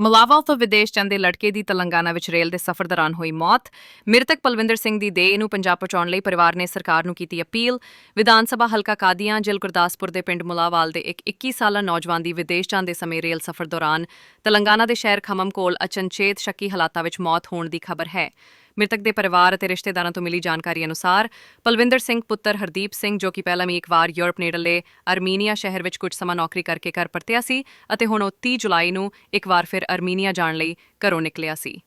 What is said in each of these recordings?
ਮਲਾਵਾ ਤੋਂ ਵਿਦੇਸ਼ ਜਾਂਦੇ ਲੜਕੇ ਦੀ ਤੇਲੰਗਾਨਾ ਵਿੱਚ ਰੇਲ ਦੇ ਸਫ਼ਰ ਦੌਰਾਨ ਹੋਈ ਮੌਤ। ਮ੍ਰਿਤਕ ਪਲਵਿੰਦਰ ਸਿੰਘ ਦੀ ਦੇਹ ਨੂੰ ਪੰਜਾਬ ਪਹੁੰਚਾਉਣ ਲਈ ਪਰਿਵਾਰ ਨੇ ਸਰਕਾਰ ਨੂੰ ਕੀਤੀ ਅਪੀਲ। ਵਿਧਾਨ ਸਭਾ ਹਲਕਾ ਕਾਦੀਆਂ, ਜ਼ਿਲ੍ਹਾ ਗੁਰਦਾਸਪੁਰ ਦੇ ਪਿੰਡ ਮੁਲਾਵਾਲ ਦੇ ਇੱਕ 21 ਸਾਲਾ ਨੌਜਵਾਨ ਦੀ ਵਿਦੇਸ਼ ਜਾਂਦੇ ਸਮੇਂ ਰੇਲ ਸਫ਼ਰ ਦੌਰਾਨ ਤੇਲੰਗਾਨਾ ਦੇ ਸ਼ਹਿਰ ਖਮਮ ਕੋਲ ਅਚਨਚੇਤ ਸ਼ੱਕੀ ਹਾਲਾਤਾਂ ਵਿੱਚ ਮੌਤ ਹੋਣ ਦੀ ਖਬਰ ਹੈ। ਮ੍ਰਿਤਕ ਦੇ ਪਰਿਵਾਰ ਅਤੇ ਰਿਸ਼ਤੇਦਾਰਾਂ ਤੋਂ ਮਿਲੀ ਜਾਣਕਾਰੀ ਅਨੁਸਾਰ ਪਲਵਿੰਦਰ ਸਿੰਘ, ਪੁੱਤਰ ਹਰਦੀਪ ਸਿੰਘ, ਜੋ ਕਿ ਪਹਿਲਾਂ ਵੀ ਇੱਕ ਵਾਰ ਯੂਰਪ ਨੇੜਲੇ ਅਰਮੀਨੀਆ ਸ਼ਹਿਰ ਵਿੱਚ ਕੁਝ ਸਮਾਂ ਨੌਕਰੀ ਕਰਕੇ ਘਰ ਪਰਤਿਆ ਸੀ ਅਤੇ ਹੁਣ ਉਹ 30 ਜੁਲਾਈ ਨੂੰ ਇੱਕ ਵਾਰ ਫਿਰ ਅਰਮੀਨੀਆ ਜਾਣ ਲਈ ਘਰੋਂ ਨਿਕਲਿਆ ਸੀ।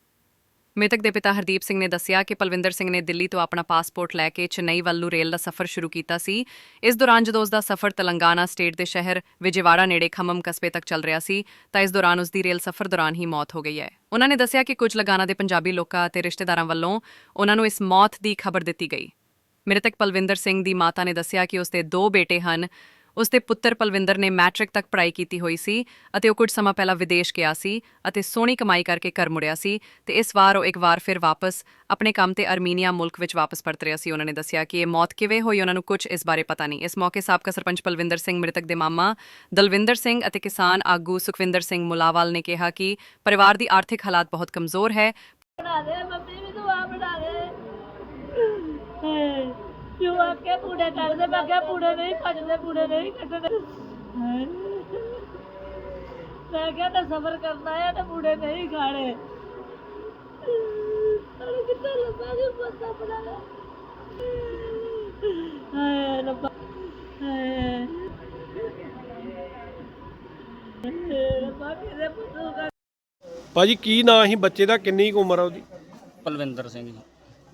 ਮ੍ਰਿਤਕ ਦੇ ਪਿਤਾ ਹਰਦੀਪ ਸਿੰਘ ਨੇ ਦੱਸਿਆ ਕਿ ਪਲਵਿੰਦਰ ਸਿੰਘ ਨੇ ਦਿੱਲੀ ਤੋਂ ਆਪਣਾ ਪਾਸਪੋਰਟ ਲੈ ਕੇ ਚੇਨਈ ਵੱਲ ਨੂੰ ਰੇਲ ਦਾ ਸਫ਼ਰ ਸ਼ੁਰੂ ਕੀਤਾ ਸੀ। ਇਸ ਦੌਰਾਨ ਜਦੋਂ ਉਸ ਦਾ ਸਫ਼ਰ ਤੇਲੰਗਾਨਾ ਸਟੇਟ ਦੇ ਸ਼ਹਿਰ ਵਿਜੇਵਾੜਾ ਨੇੜੇ ਖਮਮ ਕਸਬੇ ਤੱਕ ਚੱਲ ਰਿਹਾ ਸੀ, ਤਾਂ ਇਸ ਦੌਰਾਨ ਉਸ ਦੀ ਰੇਲ ਸਫ਼ਰ ਦੌਰਾਨ ਹੀ ਮੌਤ ਹੋ ਗਈ ਹੈ। ਉਹਨਾਂ ਨੇ ਦੱਸਿਆ ਕਿ ਕੁਝ ਲਗਾਨਾ ਦੇ ਪੰਜਾਬੀ ਲੋਕਾਂ ਅਤੇ ਰਿਸ਼ਤੇਦਾਰਾਂ ਵੱਲੋਂ ਉਹਨਾਂ ਨੂੰ ਇਸ ਮੌਤ ਦੀ ਖਬਰ ਦਿੱਤੀ ਗਈ। ਮ੍ਰਿਤਕ ਪਲਵਿੰਦਰ ਸਿੰਘ ਦੀ ਮਾਤਾ ਨੇ ਦੱਸਿਆ ਕਿ ਉਸ ਦੇ ਦੋ ਬੇਟੇ ਹਨ। ਉਸ ਦੇ ਪੁੱਤਰ ਪਲਵਿੰਦਰ ਨੇ ਮੈਟ੍ਰਿਕ ਤੱਕ ਪੜ੍ਹਾਈ ਕੀਤੀ ਹੋਈ ਸੀ ਅਤੇ ਉਹ ਕੁਝ ਸਮਾਂ ਪਹਿਲਾਂ ਵਿਦੇਸ਼ ਗਿਆ ਸੀ ਅਤੇ ਸੋਹਣੀ ਕਮਾਈ ਕਰਕੇ ਘਰ ਮੁੜਿਆ ਸੀ ਤੇ ਇਸ ਵਾਰ ਉਹ ਇੱਕ ਵਾਰ ਫਿਰ ਵਾਪਸ ਆਪਣੇ ਕੰਮ ਤੇ ਅਰਮੀਨੀਆ ਮੁਲਕ ਵਿੱਚ ਵਾਪਸ ਪਰਤ ਰਿਹਾ ਸੀ। ਉਹਨਾਂ ਨੇ ਦੱਸਿਆ ਕਿ ਇਹ ਮੌਤ ਕਿਵੇਂ ਹੋਈ, ਉਹਨਾਂ ਨੂੰ ਕੁਝ ਇਸ ਬਾਰੇ ਪਤਾ ਨਹੀਂ। ਇਸ ਮੌਕੇ ਸਾਬਕਾ ਸਰਪੰਚ ਪਲਵਿੰਦਰ ਸਿੰਘ ਮ੍ਰਿਤਕ ਦੇ ਮਾਮਾ ਦਲਵਿੰਦਰ ਸਿੰਘ ਅਤੇ ਕਿਸਾਨ ਆਗੂ ਸੁਖਵਿੰਦਰ ਸਿੰਘ ਮੁਲਾਵਾਲ ਨੇ ਕਿਹਾ ਕਿ ਪਰਿਵਾਰ ਦੀ ਆਰਥਿਕ ਹਾਲਾਤ ਬਹੁਤ ਕਮਜ਼ੋਰ ਹੈ। ਬਣਾ ਦੇ, ਮੰਮੀ ਵੀ ਦੁਆ ਬਣਾ ਦੇ। ਹਾਏ, ਜੋ ਆਕੇ ਪੂੜੇ ਕਰਦੇ ਮੈਂ ਕਿਹਾ ਪੂੜੇ ਨਹੀਂ ਕੱਢਦੇ ਪੂੜੇ ਨਹੀਂ ਕੱਢਦੇ। ਹਾਏ। ਮੈਂ ਕਿਹਾ ਤਾਂ ਸਬਰ ਕਰਨਾ ਹੈ ਤੇ ਪੂੜੇ ਨਹੀਂ ਖਾਣੇ। ਅਰੇ ਕਿੱਥੇ ਲੱਭਾ ਕੇ ਪਤਾ ਬਣਾ ਲੈ ਹਾਏ ਰੱਬਾ। ਹਾਏ। ਹਾਏ, ਰੱਬਾ ਕਿਹਦੇ ਪੁੱਤੂ ਕਰ ਭਾਜੀ ਕੀ ਨਾਂ ਸੀ? ਬੱਚੇ ਦਾ ਕਿੰਨੀ ਕੁ ਉਮਰ ਆ ਉਹਦੀ? ਪਲਵਿੰਦਰ ਸਿੰਘ ਜੀ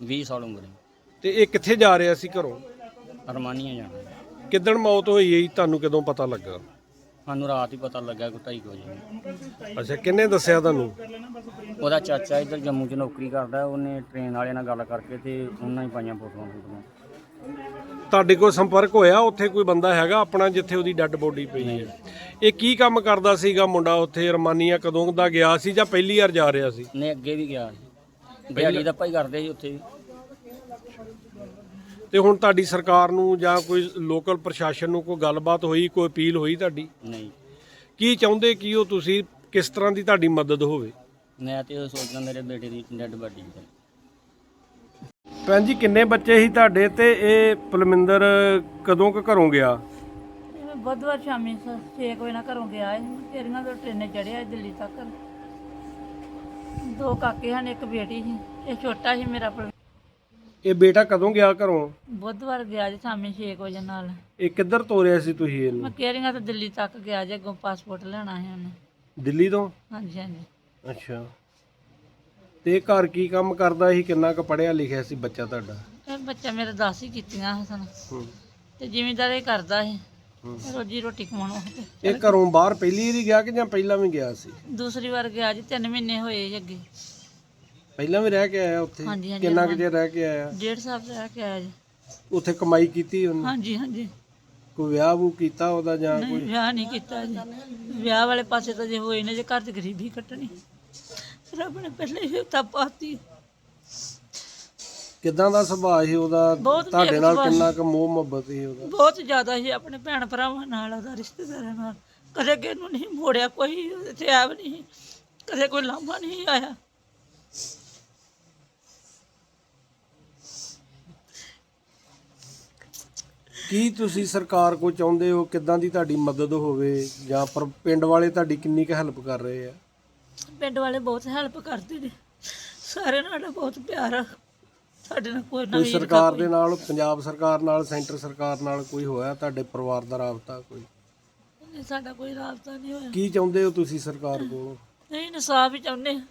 20 ਸਾਲ ਉਮਰ ਹੈ। ਤੇ ਇਹ ਕਿੱਥੇ ਜਾ ਰਿਹਾ ਸੀ ਘਰੋਂ? ਅਰਮਾਨੀਆ ਜਾਣਾ। ਕਿੱਦਣ ਮੌਤ ਹੋਈ ਹੈ ਜੀ? ਤੁਹਾਨੂੰ ਕਦੋਂ ਪਤਾ ਲੱਗਾ? ਸਾਨੂੰ ਰਾਤ ਹੀ ਪਤਾ ਲੱਗਾ ਕੋਈ ਢਾਈ ਕੁ ਵਜੇ। ਅੱਛਾ ਕਿੰਨੇ ਦੱਸਿਆ ਤੁਹਾਨੂੰ? ਉਹਦਾ ਚਾਚਾ ਇੱਧਰ ਜੰਮੂ 'ਚ ਨੌਕਰੀ ਕਰਦਾ ਉਹਨੇ ਟ੍ਰੇਨ ਵਾਲਿਆਂ ਨਾਲ ਗੱਲ ਕਰਕੇ ਤੇ ਉਹਨਾਂ ਹੀ ਪਾਈਆਂ ਫੋਟੋਆਂ ਫੋਟੋਆਂ। ਤੁਹਾਡੇ ਕੋਲ ਸੰਪਰਕ ਹੋਇਆ? ਉੱਥੇ ਕੋਈ ਬੰਦਾ ਹੈਗਾ ਆਪਣਾ ਜਿੱਥੇ ਉਹਦੀ ਡੈੱਡ ਬੋਡੀ ਪਈ ਹੈ? ਇਹ ਕੀ ਕੰਮ ਕਰਦਾ ਸੀਗਾ ਮੁੰਡਾ ਉੱਥੇ? ਰਮਾਨੀਆ ਕਦੋਂ ਦਾ ਗਿਆ ਸੀ ਜਾਂ ਪਹਿਲੀ ਵਾਰ ਜਾ ਰਿਹਾ ਸੀ? ਨੇ ਅੱਗੇ ਵੀ ਗਿਆ ਸੀ। ਦਿਹਾੜੀ ਦਾ ਭਾਈ ਕਰਦੇ ਸੀ ਉੱਥੇ ਵੀ। ਤੇ ਹੁਣ ਤੁਹਾਡੀ ਸਰਕਾਰ ਨੂੰ ਜਾਂ ਕੋਈ ਲੋਕਲ ਪ੍ਰਸ਼ਾਸਨ ਨੂੰ ਕੋਈ ਗੱਲਬਾਤ ਹੋਈ ਕੋਈ ਅਪੀਲ ਹੋਈ ਤੁਹਾਡੀ? ਨਹੀਂ। ਕੀ ਚਾਹੁੰਦੇ ਕੀ ਉਹ ਤੁਸੀਂ ਕਿਸ ਤਰ੍ਹਾਂ ਦੀ ਤੁਹਾਡੀ ਮਦਦ ਹੋਵੇ? ਮੈਂ ਤੇ ਉਹ ਸੋਚਦਾ ਮੇਰੇ ਬੇਟੇ ਦੀ ਡੈਡ ਬਾਡੀ ਹੈ ਭੈਣ ਜੀ ਕਿੰਨੇ ਬੱਚੇ ਸੀ ਤੁਹਾਡੇ ਤੇ? ਇਹ ਪਲਮਿੰਦਰ ਕਦੋਂ ਕੁ ਘਰੋਂ ਗਿਆ? ਮੈਂ ਬੁੱਧਵਾਰ ਸ਼ਾਮੀ 6 ਵਜੇ ਨਾਲ ਘਰੋਂ ਗਿਆ ਹੈ ਤੇਰੀਆਂ ਤੋਂ ਟ੍ਰੇਨੇ ਚੜਿਆ ਦਿੱਲੀ ਤੱਕ। ਦੋ ਕਾਕੇ ਹਨ ਇੱਕ ਬੇਟੀ ਸੀ। ਇਹ ਛੋਟਾ ਸੀ ਮੇਰਾ। ਇਹ ਬੇਟਾ ਕਦੋਂ ਗਿਆ ਘਰੋਂ? ਬੁੱਧਵਾਰ ਗਿਆ ਜੀ ਸ਼ਾਮੀ 6 ਵਜੇ ਨਾਲ। ਇਹ ਕਿੱਧਰ ਤੋਰਿਆ ਸੀ ਤੁਸੀਂ ਇਹਨੂੰ? ਮੈਂ ਕੇਰੀਆਂ ਤੋਂ ਦਿੱਲੀ ਤੱਕ ਗਿਆ ਜੇ ਅੱਗੋਂ ਪਾਸਪੋਰਟ ਲੈਣਾ ਹੈ ਉਹਨੇ। ਦਿੱਲੀ ਤੋਂ? ਹਾਂਜੀ ਹਾਂਜੀ। ਅੱਛਾ। ਤੇ ਇਹ ਘਰ ਕੀ ਕੰਮ ਕਰਦਾ ਸੀ? ਕਿੰਨਾ ਕੁ ਪੜਿਆ ਲਿਖਿਆ ਸੀ ਬੱਚਾ ਤੁਹਾਡਾ? ਇਹ ਬੱਚਾ ਮੇਰੇ ਦਸ ਹੀ ਕੀਤੀਆਂ ਹਸਨ ਹੂੰ। ਤੇ ਜ਼ਿਮੀਂਦਾਰੀ ਕਰਦਾ ਸੀ। ਹੂੰ। ਰੋਜੀ ਰੋਟੀ ਕਮਾਉਣ ਇਹ ਘਰੋਂ ਬਾਹਰ ਪਹਿਲੀ ਵਾਰੀ ਗਿਆ ਕਿ ਜਾਂ ਪਹਿਲਾਂ ਵੀ ਗਿਆ ਸੀ? ਦੂਸਰੀ ਵਾਰ ਗਿਆ ਜੀ 3 ਮਹੀਨੇ ਹੋਏ ਜੀ ਅੱਗੇ। ਪਹਿਲਾਂ ਵੀ ਰਹਿ ਕੇ ਆਇਆ ਉੱਥੇ? ਹਾਂਜੀ, ਹਾਂਜੀ, ਕਿੰਨਾ ਕੁ ਚਿਰ ਰਹਿ ਕੇ ਆਇਆ? ਡੇਢ ਸਾਲ ਰਹਿ ਕੇ ਆਇਆ ਜੀ। ਉੱਥੇ ਕਮਾਈ ਕੀਤੀ ਉਹਨੇ? ਹਾਂਜੀ ਹਾਂਜੀ। ਕੋਈ ਵਿਆਹ ਵੂ ਕੀਤਾ ਉਹਦਾ ਜਾਂ ਨਹੀਂ ਕੋਈ? ਵਿਆਹ ਨਹੀਂ ਕੀਤਾ ਜੀ। ਵਿਆਹ ਵਾਲੇ ਪਾਸੇ ਤਾਂ ਜੇ ਹੋਏ ਨੇ ਜੇ ਘਰ 'ਚ ਗਰੀਬੀ ਕੱਟਣੀ। ਰੱਬ ਨੇ ਪਹਿਲੇ ਹੀ ਤਾਂ ਪਾਤੀ। ਕਿਦਾਂ ਦਾ ਸੁਭਾਅ ਸੀ ਉਹਦਾ? ਬਹੁਤ ਤੁਹਾਡੇ ਨਾਲ ਸੁਭਾਅ ਕਿੰਨਾ ਕੁ ਮੋਹ ਮੁਹੱਬਤ ਸੀ ਉਹਦਾ? ਬਹੁਤ ਜ਼ਿਆਦਾ ਹੀ ਆਪਣੇ ਭੈਣ ਭਰਾਵਾਂ ਨਾਲ ਉਹਦਾ ਰਿਸ਼ਤੇਦਾਰਾਂ ਨਾਲ। ਕਦੇ ਕਿਸੇ ਨੂੰ ਨਹੀਂ ਮੋੜਿਆ ਕੋਈ ਇੱਥੇ ਆਇਆ ਵੀ ਨਹੀਂ ਕਦੇ ਕੋਈ ਲਾਂਭਾ ਨਹੀਂ ਆਇਆ। ਕੀ ਤੁਸੀਂ ਸਰਕਾਰ ਕੋ ਚਾਹੁੰਦੇ ਹੋ ਕਿਦਾਂ ਦੀ ਤੁਹਾਡੀ ਮਦਦ ਹੋਵੇ ਜਾਂ ਪਰ ਪਿੰਡ ਵਾਲੇ ਤੁਹਾਡੀ ਕਿੰਨੀ ਕੁ ਹੈਲਪ ਕਰ ਰਹੇ ਆ? ਪਿੰਡ ਵਾਲੇ ਬਹੁਤ ਹੈਲਪ ਕਰਦੇ ਨੇ। ਸਾਰੇ ਨਾਲ ਬਹੁਤ ਪਿਆਰ ਆ। ਸਾਡੇ ਨਾਲ ਕੋਈ ਕੋਈ ਸਰਕਾਰ ਦੇ ਨਾਲ ਪੰਜਾਬ ਸਰਕਾਰ ਨਾਲ ਸੈਂਟਰ ਸਰਕਾਰ ਨਾਲ ਕੋਈ ਹੋਇਆ ਤੁਹਾਡੇ ਪਰਿਵਾਰ ਦਾ ਰਾਬਤਾ ਕੋਈ? ਸਾਡਾ ਕੋਈ ਰਾਬਤਾ ਨਹੀਂ ਹੋਇਆ। ਕੀ ਚਾਹੁੰਦੇ ਹੋ ਤੁਸੀਂ ਸਰਕਾਰ ਕੋਲੋਂ? ਨਹੀਂ ਇਨਸਾਫ ਹੀ ਚਾਹੁੰਦੇ ਹਾਂ।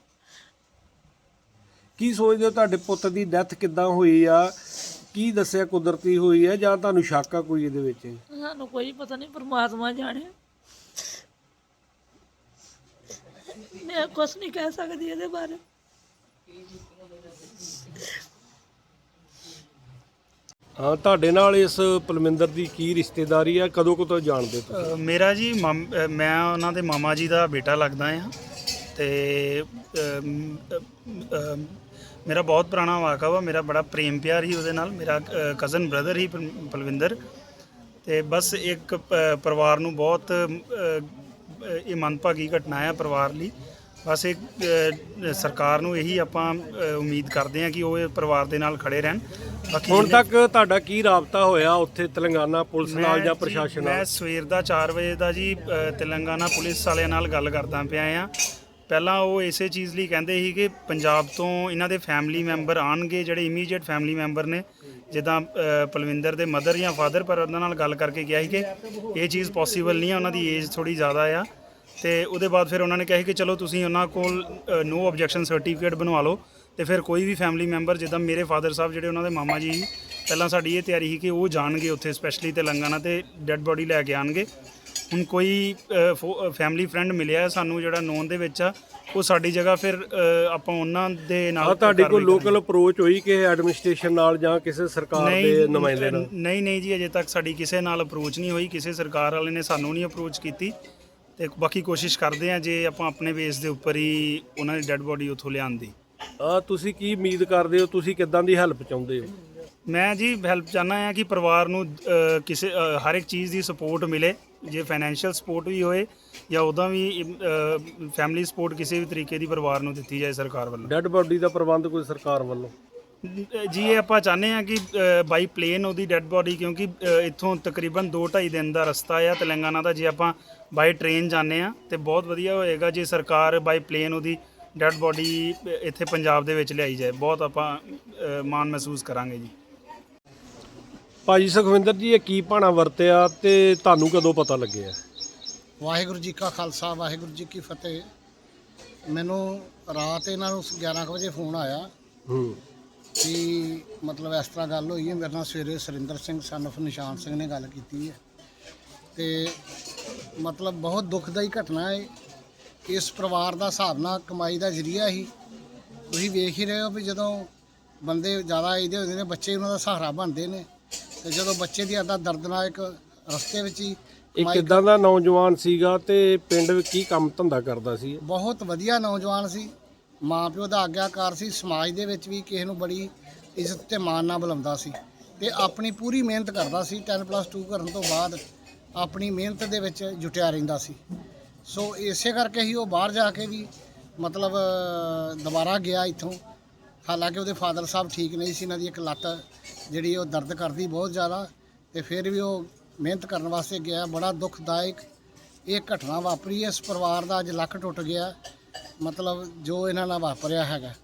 ਕੀ ਸੋਚਦੇ ਹੋ ਤੁਹਾਡੇ ਪੁੱਤ ਦੀ ਡੈਥ ਕਿੱਦਾਂ ਹੋਈ ਆ? ਕੀ ਦੱਸਿਆ ਕੁਦਰਤੀ ਹੋਈ ਹੈ ਜਾਂ ਤੁਹਾਨੂੰ ਸ਼ੱਕ ਆ ਕੋਈ ਇਹਦੇ ਵਿੱਚ? ਸਾਨੂੰ ਕੋਈ ਪਤਾ ਨਹੀਂ ਪਰਮਾਤਮਾ ਜਾਣੇ। ਮੈਂ ਕੁਛ ਨਹੀਂ ਕਹਿ ਸਕਦੀ ਇਹਦੇ ਬਾਰੇ। ਹਾਂ ਤੁਹਾਡੇ ਨਾਲ ਇਸ ਪਲਮਿੰਦਰ ਦੀ ਕੀ ਰਿਸ਼ਤੇਦਾਰੀ ਆ? ਕਦੋਂ ਕਦੋਂ ਜਾਣਦੇ ਤੁਸੀਂ? ਅ, ਮੇਰਾ ਜੀ ਮਾਮ- ਅ, ਮੈਂ ਉਹਨਾਂ ਦੇ ਮਾਮਾ ਜੀ ਦਾ ਬੇਟਾ ਲੱਗਦਾ ਆ ਤੇ ਅਮ, ਅ, ਅ, ਮੇਰਾ ਬਹੁਤ ਪੁਰਾਣਾ ਵਾਕਾ ਵਾ ਮੇਰਾ ਬੜਾ ਪ੍ਰੇਮ ਪਿਆਰ ਹੀ ਉਹਦੇ ਨਾਲ ਮੇਰਾ ਕਜ਼ਨ ਬ੍ਰਦਰ ਹੀ ਪਲ- ਪਲਵਿੰਦਰ ਤੇ ਬਸ ਇੱਕ ਪਰਿਵਾਰ ਨੂੰ ਬਹੁਤ ਇਹ ਮੰਦਭਾਗੀ ਘਟਨਾ ਹੈ ਪਰਿਵਾਰ ਲਈ। ਬਸ ਇੱਕ ਅ, ਸਰਕਾਰ ਨੂੰ ਇਹੀ ਆਪਾਂ ਉਮੀਦ ਕਰਦੇ ਹਾਂ ਕਿ ਉਹ ਇਹ ਪਰਿਵਾਰ ਦੇ ਨਾਲ ਖੜੇ ਰਹਿਣ। ਬਾਕੀ ਹੁਣ ਤੱਕ ਤੁਹਾਡਾ ਕੀ ਰਾਬਤਾ ਹੋਇਆ ਉੱਥੇ ਤੇਲੰਗਾਨਾ ਪੁਲਿਸ ਨਾਲ ਮੈਂ ਜਾਂ ਪ੍ਰਸ਼ਾਸਨ ਮੈਂ ਨਾਲ? ਸਵੇਰ ਦਾ 4 ਵਜੇ ਦਾ ਜੀ ਤੇਲੰਗਾਨਾ ਪੁਲਿਸ ਵਾਲਿਆਂ ਨਾਲ ਗੱਲ ਕਰਦਾ ਪਿਆ ਆ। ਪਹਿਲਾਂ ਉਹ ਇਸੇ ਚੀਜ਼ ਲਈ ਕਹਿੰਦੇ ਸੀ ਕਿ ਪੰਜਾਬ ਤੋਂ ਇਹਨਾਂ ਦੇ ਫੈਮਿਲੀ ਮੈਂਬਰ ਆਣਗੇ ਜਿਹੜੇ ਇਮੀਡੀਏਟ ਫੈਮਿਲੀ ਮੈਂਬਰ ਨੇ ਜਿੱਦਾਂ ਪਲਵਿੰਦਰ ਦੇ ਮਦਰ ਜਾਂ ਫਾਦਰ ਪਰ ਉਹਨਾਂ ਨਾਲ ਗੱਲ ਕਰਕੇ ਕਿਹਾ ਸੀ ਕਿ ਇਹ ਚੀਜ਼ ਪੋਸੀਬਲ ਨਹੀਂ ਆ ਉਹਨਾਂ ਦੀ ਏਜ ਥੋੜੀ ਜ਼ਿਆਦਾ ਆ। ਤੇ ਉਹਦੇ ਬਾਅਦ ਫਿਰ ਉਹਨਾਂ ਨੇ ਕਿਹਾ ਸੀ ਕਿ ਚਲੋ ਤੁਸੀਂ ਉਹਨਾਂ ਕੋਲ ਨੋ ਆਬਜੈਕਸ਼ਨ ਸਰਟੀਫਿਕੇਟ ਬਣਵਾ ਲਓ ਤੇ ਫਿਰ ਕੋਈ ਵੀ ਫੈਮਿਲੀ ਮੈਂਬਰ ਜਿੱਦਾਂ ਮੇਰੇ ਫਾਦਰ ਸਾਹਿਬ ਜਿਹੜੇ ਉਹਨਾਂ ਦੇ ਮਾਮਾ ਜੀ ਸੀ, ਪਹਿਲਾਂ ਸਾਡੀ ਇਹ ਤਿਆਰੀ ਸੀ ਕਿ ਉਹ ਜਾਣਗੇ ਉੱਥੇ ਸਪੈਸ਼ਲੀ ਤੇਲੰਗਾਨਾ ਤੇ ਡੈੱਡ ਬੋਡੀ ਲੈ ਕੇ ਆਣਗੇ ਹੁਣ ਕੋਈ ਫੈਮਿਲੀ ਫਰੈਂਡ ਮਿਲਿਆ ਸਾਨੂੰ ਜਿਹੜਾ ਨੋਨ ਦੇ ਵਿੱਚ ਆ ਉਹ ਸਾਡੀ ਜਗ੍ਹਾ ਫਿਰ ਆਪਾਂ ਉਹਨਾਂ ਦੇ ਨਾਲ ਆ ਤੁਹਾਡੇ ਕੋਲ ਲੋਕਲ ਅਪਰੋਚ ਹੋਈ ਕਿ ਐਡਮਿਨਿਸਟ੍ਰੇਸ਼ਨ ਨਾਲ ਜਾਂ ਕਿਸੇ ਸਰਕਾਰ ਦੇ ਨੁਮਾਇੰਦੇ ਨਾਲ? ਨਹੀਂ ਨਹੀਂ ਜੀ ਅਜੇ ਤੱਕ ਸਾਡੀ ਕਿਸੇ ਨਾਲ ਅਪਰੋਚ ਨਹੀਂ ਹੋਈ ਕਿਸੇ ਸਰਕਾਰ ਵਾਲੇ ਨੇ ਸਾਨੂੰ ਨਹੀਂ ਅਪਰੋਚ ਕੀਤੀ। ਤੇ ਬਾਕੀ ਕੋਸ਼ਿਸ਼ ਕਰਦੇ ਆ ਜੇ ਆਪਾਂ ਆਪਣੇ ਬੇਸ ਦੇ ਉੱਪਰ ਹੀ ਉਹਨਾਂ ਦੀ ਡੈੱਡ ਬੋਡੀ ਉੱਥੋਂ ਲਿਆਉਣ ਦੀ। ਆ ਤੁਸੀਂ ਕੀ ਉਮੀਦ ਕਰਦੇ ਹੋ? ਤੁਸੀਂ ਕਿੱਦਾਂ ਦੀ ਹੈਲਪ ਚਾਹੁੰਦੇ ਹੋ? ਮੈਂ ਜੀ ਹੈਲਪ ਚਾਹਨਾ ਹਾਂ ਕਿ ਪਰਿਵਾਰ ਨੂੰ ਕਿਸੇ ਹਰ ਇੱਕ ਚੀਜ਼ ਦੀ ਸਪੋਰਟ ਮਿਲੇ। ਜੇ ਫਾਈਨੈਂਸ਼ੀਅਲ ਸਪੋਰਟ ਵੀ ਹੋਏ ਜਾਂ ਉਹਦਾ ਵੀ ਫੈਮਿਲੀ ਸਪੋਰਟ ਕਿਸੇ ਵੀ ਤਰੀਕੇ ਦੀ ਪਰਿਵਾਰ ਨੂੰ ਦਿੱਤੀ ਜਾਏ ਸਰਕਾਰ ਵੱਲੋਂ। ਡੈੱਡ ਬੋਡੀ ਦਾ ਪ੍ਰਬੰਧ ਕੋਈ ਸਰਕਾਰ ਵੱਲੋਂ? ਜੀ ਇਹ ਆਪਾਂ ਚਾਹੁੰਦੇ ਹਾਂ ਕਿ ਬਾਈ ਪਲੇਨ ਉਹਦੀ ਡੈੱਡ ਬੋਡੀ ਕਿਉਂਕਿ ਇੱਥੋਂ ਤਕਰੀਬਨ 2-2.5 ਦਿਨ ਦਾ ਰਸਤਾ ਆ ਤੇਲੰਗਾਨਾ ਦਾ ਜੇ ਆਪਾਂ ਬਾਈ ਟ੍ਰੇਨ ਜਾਂਦੇ ਆ ਤੇ ਬਹੁਤ ਵਧੀਆ ਹੋਏਗਾ ਜੇ ਸਰਕਾਰ ਬਾਈ ਪਲੇਨ ਉਹਦੀ ਡੈੱਡ ਬੋਡੀ ਇੱਥੇ ਪੰਜਾਬ ਦੇ ਵਿੱਚ ਲਿਆਈ ਜਾਏ। ਬਹੁਤ ਆਪਾਂ ਮਾਣ ਮਹਿਸੂਸ ਕਰਾਂਗੇ ਜੀ। ਭਾਜੀ ਸੁਖਵਿੰਦਰ ਜੀ ਇਹ ਕੀ ਭਾਣਾ ਵਰਤਿਆ ਤੇ ਤੁਹਾਨੂੰ ਕਦੋਂ ਪਤਾ ਲੱਗਿਆ? ਵਾਹਿਗੁਰੂ ਜੀ ਕਾ ਖਾਲਸਾ ਵਾਹਿਗੁਰੂ ਜੀ ਕੀ ਫਤਿਹ। ਮੈਨੂੰ ਰਾਤ ਇਹਨਾਂ ਨੂੰ 11 ਕੁ ਵਜੇ ਫੋਨ ਆਇਆ ਹੂੰ। ਕਿ ਮਤਲਬ ਇਸ ਤਰ੍ਹਾਂ ਗੱਲ ਹੋਈ ਹੈ ਮੇਰੇ ਨਾਲ ਸਵੇਰੇ ਸੁਰਿੰਦਰ ਸਿੰਘ ਸਨ of ਨਿਸ਼ਾਨ ਸਿੰਘ ਨੇ ਗੱਲ ਕੀਤੀ ਹੈ। ਤੇ ਮਤਲਬ ਬਹੁਤ ਦੁਖਦਾਈ ਘਟਨਾ ਹੈ। ਇਸ ਪਰਿਵਾਰ ਦਾ ਹਿਸਾਬ ਨਾਲ ਕਮਾਈ ਦਾ ਜ਼ਰੀਆ ਹੀ ਤੁਸੀਂ ਵੇਖ ਹੀ ਰਹੇ ਹੋ ਵੀ ਜਦੋਂ ਬੰਦੇ ਜ਼ਿਆਦਾ ਇਹਦੇ ਹੁੰਦੇ ਨੇ ਬੱਚੇ ਉਹਨਾਂ ਦਾ ਸਹਾਰਾ ਬਣਦੇ ਨੇ। ਤੇ ਜਦੋਂ ਬੱਚੇ ਦੀ ਆਦਾ ਦਰਦਨਾਕ ਰਸਤੇ ਵਿੱਚ ਹੀ ਇਹ ਕਮਾਈ ਕਿੱਦਾਂ ਦਾ ਨੌਜਵਾਨ ਸੀਗਾ ਤੇ ਪਿੰਡ ਵਿੱਚ ਕੀ ਕੰਮ ਧੰਦਾ ਕਰਦਾ ਸੀ ਬਹੁਤ ਵਧੀਆ ਨੌਜਵਾਨ ਸੀ। ਮਾਂ ਪਿਓ ਦਾ ਆਗਿਆਕਾਰ ਸੀ। ਸਮਾਜ ਦੇ ਵਿੱਚ ਵੀ ਕਿਸੇ ਨੂੰ ਬੜੀ ਇੱਜ਼ਤ ਤੇ ਮਾਣ ਨਾਲ ਬੁਲਾਉਂਦਾ ਸੀ ਤੇ ਆਪਣੀ ਪੂਰੀ ਮਿਹਨਤ ਕਰਦਾ ਸੀ। 10+2 ਕਰਨ ਤੋਂ ਬਾਅਦ ਆਪਣੀ ਮਿਹਨਤ ਦੇ ਵਿੱਚ ਜੁਟਿਆ ਰਹਿੰਦਾ ਸੀ। ਸੋ ਇਸੇ ਕਰਕੇ ਹੀ ਉਹ ਬਾਹਰ ਜਾ ਕੇ ਵੀ ਮਤਲਬ ਅ, ਦੁਬਾਰਾ ਗਿਆ ਇੱਥੋਂ। ਹਾਲਾਂਕਿ ਉਹਦੇ ਫਾਦਰ ਸਾਹਿਬ ਠੀਕ ਨਹੀਂ ਸੀ। ਇਹਨਾਂ ਦੀ ਇੱਕ ਲੱਤ ਜਿਹੜੀ ਉਹ ਦਰਦ ਕਰਦੀ ਬਹੁਤ ਜ਼ਿਆਦਾ ਤੇ ਫਿਰ ਵੀ ਉਹ ਮਿਹਨਤ ਕਰਨ ਵਾਸਤੇ ਗਿਆ। ਬੜਾ ਦੁਖਦਾਇਕ ਇਹ ਘਟਨਾ ਵਾਪਰੀ। ਹੈ। ਇਸ ਪਰਿਵਾਰ ਦਾ ਅੱਜ ਲੱਕ ਟੁੱਟ ਗਿਆ। ਮਤਲਬ ਜੋ ਇਹਨਾਂ ਨਾਲ ਵਾਪਰਿਆ ਹੈਗਾ।